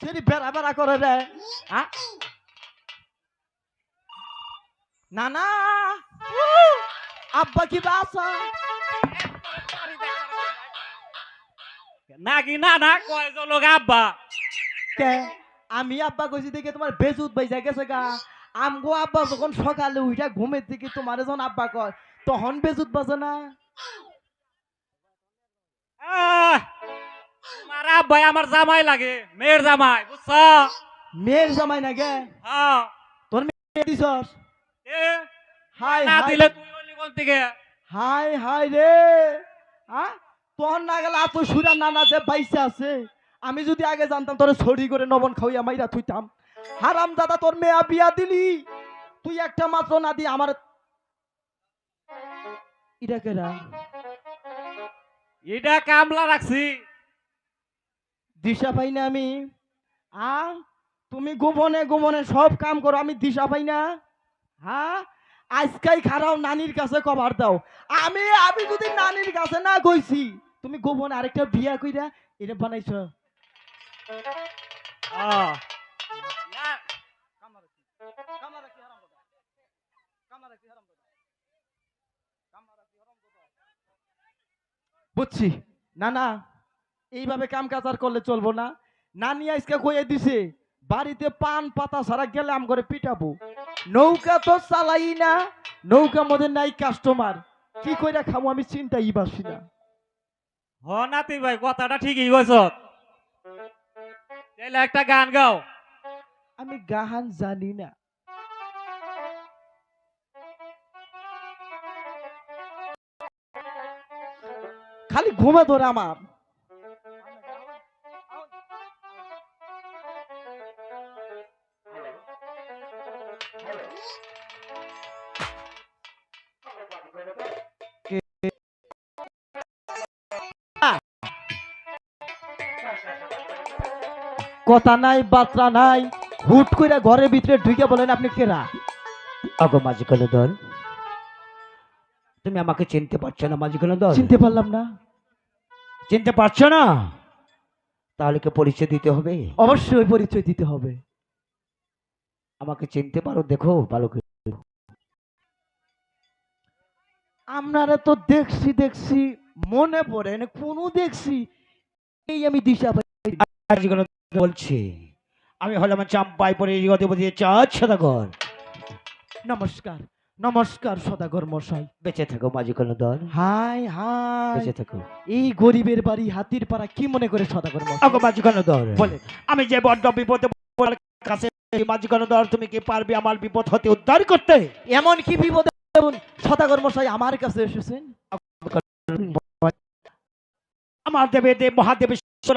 সেটি বেড়া বেড়া করে রে না না আব্বা কি বাসা নাকি না না কয় লোক আব্বা? কে? আমি আব্বা কইছি দেখে তোমার বেজুত বাইজা গেছে গা। আমগো আব্বা যখন সকালে উঠা ঘুমের থেকে তোমার যখন আব্বা কয় তখন বেজুত বাজে না? তোমার আব্বাই আমার জামাই লাগে মেয়ের জামাই বুঝছ? মেয়ের জামাই না গে হ্যাঁ মেয়ে দিছস? এ, হাই না দিলে তুই হলি কোন থেকে হাই হাই রে। হ্যাঁ তোর না গেলে এত সুরা নানা যে বাইসে আছে। আমি যদি আগে জানতাম তোরে ছড়ি করে নবন খাওয়াইয়া মাইরা থুইতাম। হারাম দাদা তোর মেয়া বিয়া দিলি। তুই একটা মাত্র না দি আমার এটা কেরা? এটা কামলা রাখছি। দিশা পাই না আমি। আ, তুমি গোপনে গোপনে সব কাম করো, আমি দিশা পাই না। হ্যাঁ আজকাই খারাও নানির কাছে কভার দাও। আমি আমি যদি নানির কাছে না কইছি, তুমি গোপনে আরেকটা বিয়া কইরা এটা বানাইছো। বুঝছি। না না এইভাবে কাম কাজ আর করলে চলবো না। নানি আজকে কইয়ে দিছে বাড়িতে পান পাতা ছাড়া গেলে আম করে পিটাবো। নৌকা তো চালাই না নৌকা মধ্যে নাই কাস্টমার কি কইরা খাব আমি চিন্তাই পারছি না। হ নাতি ভাই কথাটা ঠিকই কইছ। তাহলে একটা গান গাও। আমি গাহান জানি না। খালি ঘুমে ধরে আমার। কথা নাই বার্তা নাই হুট করে ঘরের ভিতরে ঢুকে বলেন আপনি কেরা? আগো মাঝি দল। তুমি আমাকে চিনতে পারছ না মাঝি দল? চিনতে পারলাম না। চিনতে পারছ না? তাহলে কি পরিচয় দিতে হবে? অবশ্যই পরিচয় দিতে হবে। আমাকে চিনতে পারো দেখো ভালো করে আপনারা তো দেখছি দেখছি মনে পড়ে না কোনো দেখছি। এই আমি দিশা বলছি। আমি হলাম চাম্পাই পরে অধিপতি চাঁদ সদাগর। নমস্কার নমস্কার সদাগর মশাই। বেঁচে থাকো মাঝি দল। হাই হাই বেঁচে থাকো। এই গরিবের বাড়ি হাতির পাড়া কি মনে করে সদাগর মশাই? আগো মাঝি দল। বলে আমি যে বড্ড বিপদে কাছে মাঝি দল তুমি কি পারবে আমার বিপদ হতে উদ্ধার করতে? এমন কি বিপদে? সদাগর মশাই আমার কাছে এসেছেন। আমার দেবে দেব মহাদেব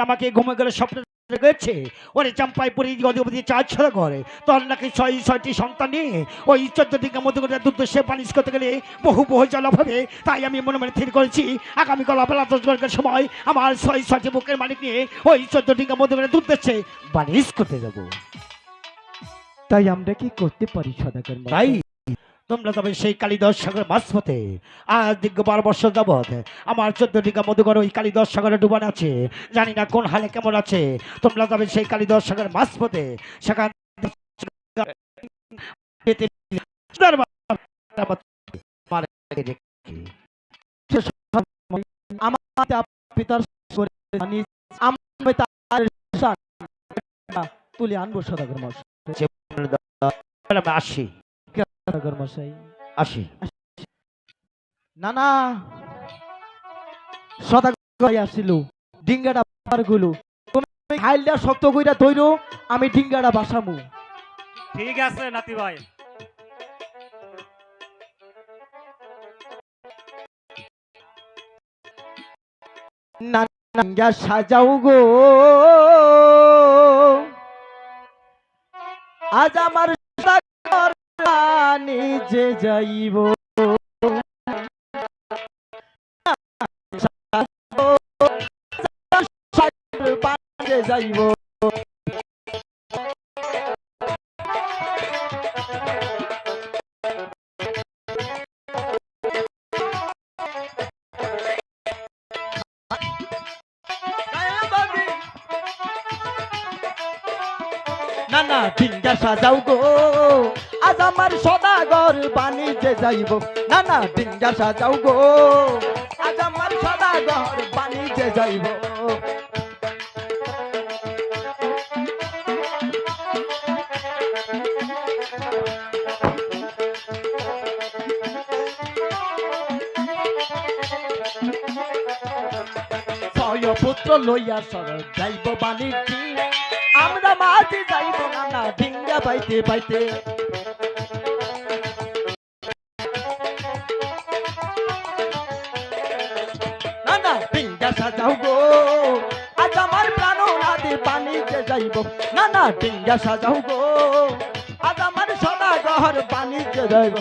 আমাকে ঘুমে গেলে স্বপ্ন গেছে ওরে চাম্পাই অধিপতি চার ছড়া করে তোর নাকি ছয় ছয়টি সন্তান নিয়ে ওই চোদ্দ দিকে মধ্যে করে দুধ সে পালিশ করতে গেলে বহু বহু জল হবে তাই আমি মনে মনে স্থির করেছি আগামীকাল বেলা দশ ঘণ্টার সময় আমার ছয় ছয়টি বুকের মালিক নিয়ে ওই চোদ্দ দিকে মধ্যে করে দুধ দিচ্ছে বালিশ করতে যাব। তাই আমরা কি করতে পারি, সদাগর মশাই তাই। তোমরা তবে সেই কালীদশ সাগর মাঝপথে। আজ দীর্ঘ বারো বছর যাবৎ আমার চোদ্দ দিঘা মধুকর ওই কালীদশ সাগরে ডুবান আছে। জানি না কোন হালে কেমন আছে। তোমরা তবে সেই কালীদশ সাগর মাঝপথে। সেখান তুলে আনব, সদাগর মশাই আসি। আসি। না না সদাগর আসিল ডিঙ্গাটা গুলো তুমি শক্ত কইরা ধইরো আমি ডিঙ্গাটা বাসামু। ঠিক আছে নাতি ভাই। নাঙ্গা সাজাও গো। আজ আমার নিজে যাইব যাইব। না না ডিঙ্গা সাজাও গো। আজ আমার সদাগর বাণিজ্যে যাইব না না ডিঙ্গা সাজাও গো। আজ আমার সদাগর বাণিজ্যে যাইব। পুত্র লইয়া সর যাইব বাণিজ্যে আমরা মাঝে যাইব না না ডিঙ্গা পাইতে পাইতে। সাজাও গো আজ আমার প্রাণ নাদে পানিতে যাইব। না না ডিঙ্গা সাজাও গো আজ আমার সদা গহর পানিতে যাইব।